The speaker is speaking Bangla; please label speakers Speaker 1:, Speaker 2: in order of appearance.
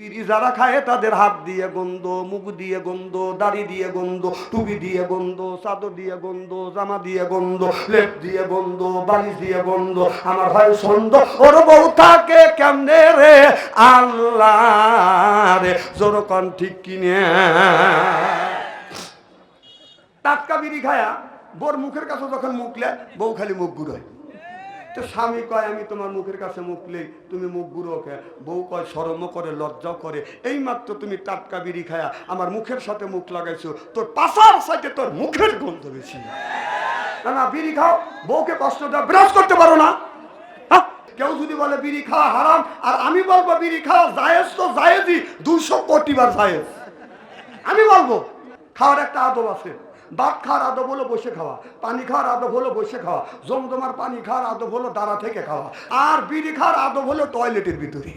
Speaker 1: বিড়ি যারা খায় তাদের হাত দিয়ে গন্ধ, মুখ দিয়ে গন্ধ, দাড়ি দিয়ে গন্ধ, টুপি দিয়ে গন্ধ, চাদর দিয়ে গন্ধ, জামা দিয়ে গন্ধ, লেপ দিয়ে গন্ধ, বালিশ দিয়ে গন্ধ। আমার হয় সন্দ, ওর বউ থাকে কেমনে রে? আল্লাহ রে জোরকন ঠিক কিনে। টাটকা বিড়ি খায়া বোর মুখের কাছে যখন মুখলে বউ খালি মুখ ঘুরোয়। তো স্বামী কয়, আমি তোমার মুখের কাছে মুখলে তুমি মুখ গুঁড়োকে বউ কয় সরম করে, লজ্জাও করে। এই মাত্র তুমি টাটকা বিড়ি খায়া আমার মুখের সাথে মুখ লাগাইছো, তোর পাশার সাথে তোর মুখের গন্ধ বেশি। না না, বিড়ি খাও। বউকে কষ্টটা বিরাজ করতে পারো না। হ্যাঁ? কেউ যদি বলে, বিড়ি খাওয়া হারাম, আর আমি বলব, বিড়ি খাওয়া জায়েজ তো জায়েজই দুশো কোটি বার জায়েজ। আমি বলব খাওয়ার একটা আদব আছে। বাঘ খাওয়ার আদব হলো বসে খাওয়া, পানি খাওয়ার আদব হলো বসে খাওয়া, জমজমার পানি খাওয়ার আদব হলো দাঁড়া থেকে খাওয়া, আর বিড়ি খাওয়ার আদব হলো টয়লেটের ভিতরে।